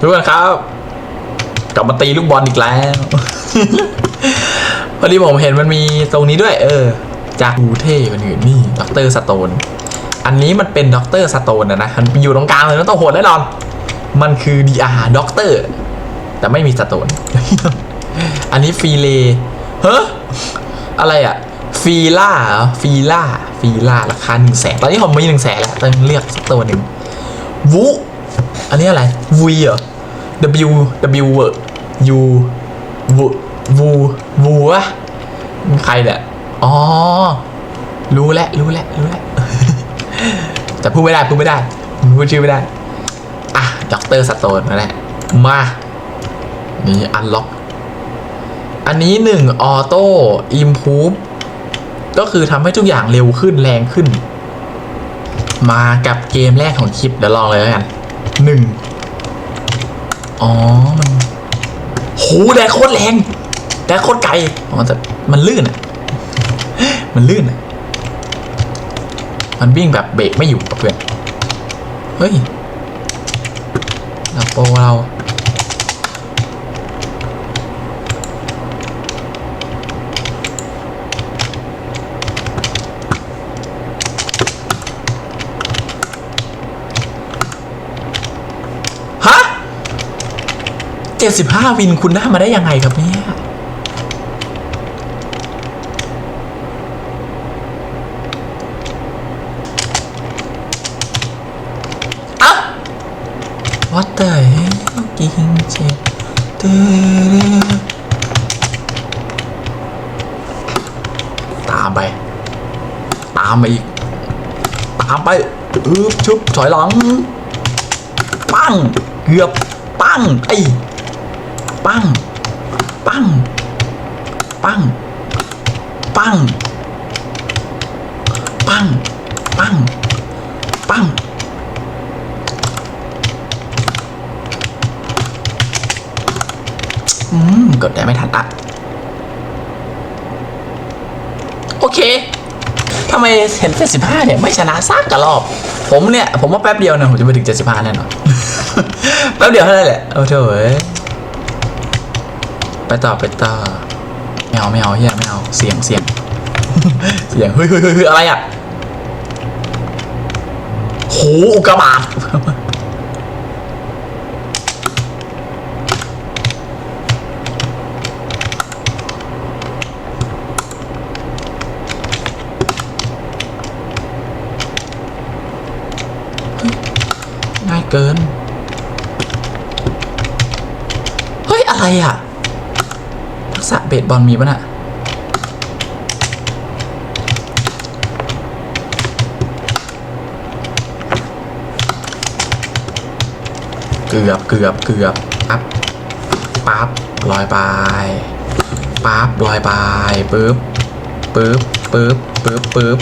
ทุกคนครับ กลับมาตีลูกบอลอีกแล้ว พอดีผมเห็นมันมีตรงนี้ด้วย เออ จากดูเท่มันอยู่นี่ด็อกเตอร์สโตน อันนี้มันเป็นด็อกเตอร์สโตนนะนะ มันอยู่ตรงกลางเลยนะต้องโหดแน่นอน มันคือ DR ด็อกเตอร์ แต่ไม่มีสโตน อันนี้ฟีเลเฮ้ออะไรอะฟีล่าฟีล่าฟีล่าราคาหนึ่งแสนตอนนี้ผมมีหนึ่งแสนแล้วต้องเลือกสักตัวหนึ่งวุ อันนี้อะไรวุยเหรอ W W U วูวูวูวะใครเนี่ยอ๋อ รู้แล้วรู้แล้วรู้แล้วแต่พูดไม่ได้พูดไม่ได้พูดชื่อไม่ได้ อะด็อกเตอร์สโตนนั่นแหละมานี่อันล็อก อันนี้หนึ่งออโต้อิมพูฟก็คือทำให้ทุกอย่างเร็วขึ้นแรงขึ้น มากับเกมแรกของคลิป เดี๋ยวลองเลยแล้วกัน หนึ่งอ๋อ มันโหแดกโคตรแรงแดกโคตรไกลอ๋อแต่มันลื่นอะ มันลื่นอะ มันวิ่งแบบเบรกไม่อยู่เพื่อน เฮ้ยเราโปรเรา จ็ดสิบห้าวินคุณได้มาได้ยังไงครับเนี่ย What the hell กิงเจ็บตื้ตามไป ตามไปอีก ตามไปอึบชุบถอยหลัง ปังเกือบ ปังไอ้ ปัง ปัง ปัง ปัง ปัง ปัง ปัง อืม กดได้ไม่ทันอะโอเคทำไมเห็น75เนี่ย ไม่ชนะซักกะรอบ ผมเนี่ย ผมว่าแป๊บเดียวนะผมจะไปถึง75แน่นอน แป๊บเดียวเท่านั้นแหละเอาเถอะเว้ย ไปต่อไปต่อไม่เอาไม่เอาเฮียไม่เอาเสียงเสียงเสียงเฮ้ยเฮ้ยเฮ้ยอะไรอะโหอุกกาบาตง่ายเกิน เฮ้ย อะไรอะ ษะเบสบอลมีปะน่ะเกือบเกือบเกือบปั๊บปั๊บลอยไปปั๊บลอยไปปึ๊บปึ๊บปึ๊บปึ๊บปึ๊บ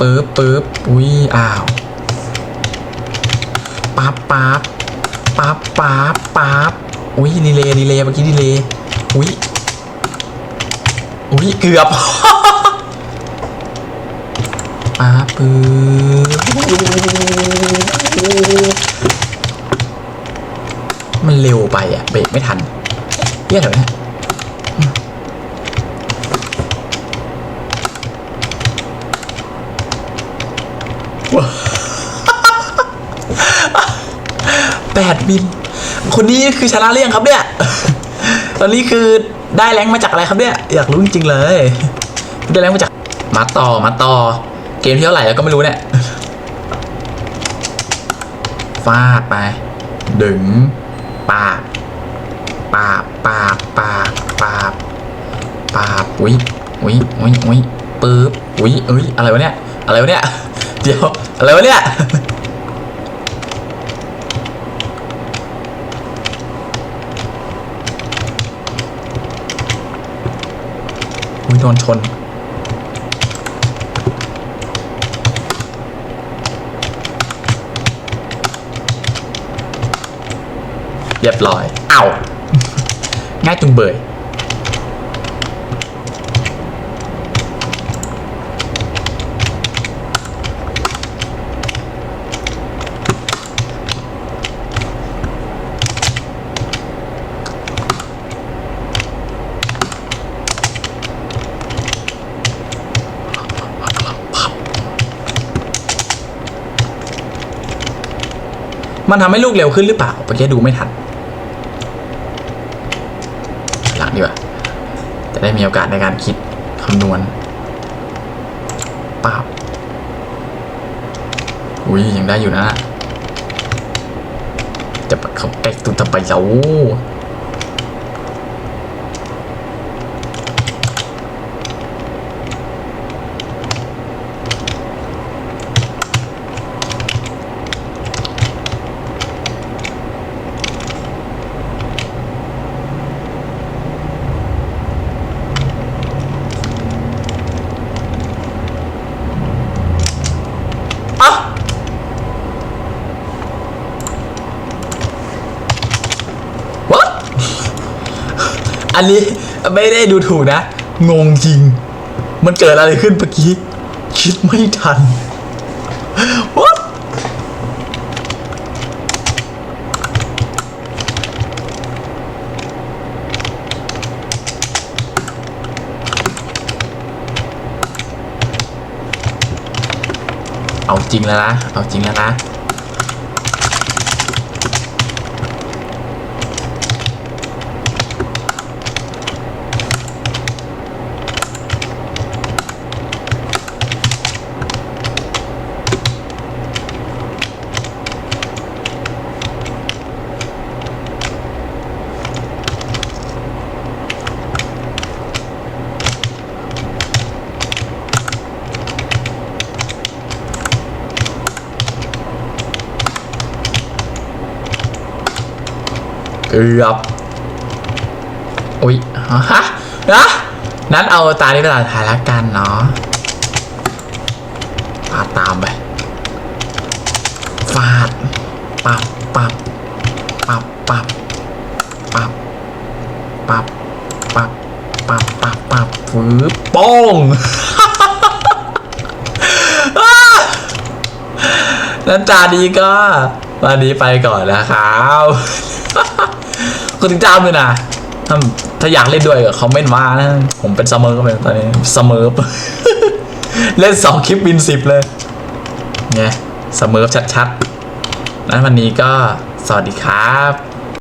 ปึ๊บปึ๊บอุ้ยอ้าวปั๊บปั๊บปั๊บปั๊บปั๊บอุ้ยดีเลยดีเลยเมื่อกี้ดีเลย อุ้ยอุ้ยเกือบปั๊บปึ๊บมันเร็วไปอะ เบรกไม่ทันเรียกอะไรเนี่ยว้าแปดบิน คนนี้คือชนะเรื่องครับเนี่ย ตอนนี้คือได้แรงมาจากอะไรครับเนี่ยอยากรู้จริงๆเลย ได้แรงมาจากมาต่อมาต่อ เกมที่เท่าไหร่แล้วก็ไม่รู้เนี่ยฟาดไป ดึง ปาบปาบปาบปาบปาบปาบอุ้ยอุ้ยอุ้ยอุ้ยปึ๊บอุ้ยเอ้ยอะไรวะเนี่ยอะไรวะเนี่ยเดี๋ยวอะไรวะเนี่ย อุ้ยโดนชน เรียบร้อย เอาง่ายจุงเบย มันทำให้ลูกเร็วขึ้นหรือเปล่าเมื่อกี้ดูไม่ทัน หลังดีกว่า จะได้มีโอกาสในการคิดคำนวณป้าบอุ้ยยังได้อยู่นะ จะไปเขาใกล้ตุนทำไปแล้วอะ What อันนี้ไม่ได้ดูถูกนะ งงจริง มันเกิดอะไรขึ้นเมื่อกี้ คิดไม่ทัน What เอาจริงแล้วนะ เอาจริงแล้วนะ อบ อุ๊ยฮะนะนั้นเอาตานี้ไปตัดถ่ายละกันเนาะฟาดตามไป ฟาด ปับปับปับปับปับปับปับปับปับปับฟืบโป้องนั้นจานี้ก็วันนี้ไปก่อนนะครับ คุณถึงจามเลยนะถ้าถ้าอยากเล่นด้วยก็คอมเมนต์มานะ ผมเป็นซัมเมอร์ก็เป็นตอนนี้ซัมเมอร์เล่นสองคลิปบินสิบเลยไงซัมเมอร์ชัดๆนั้นวันนี้ก็สวัสดีครับ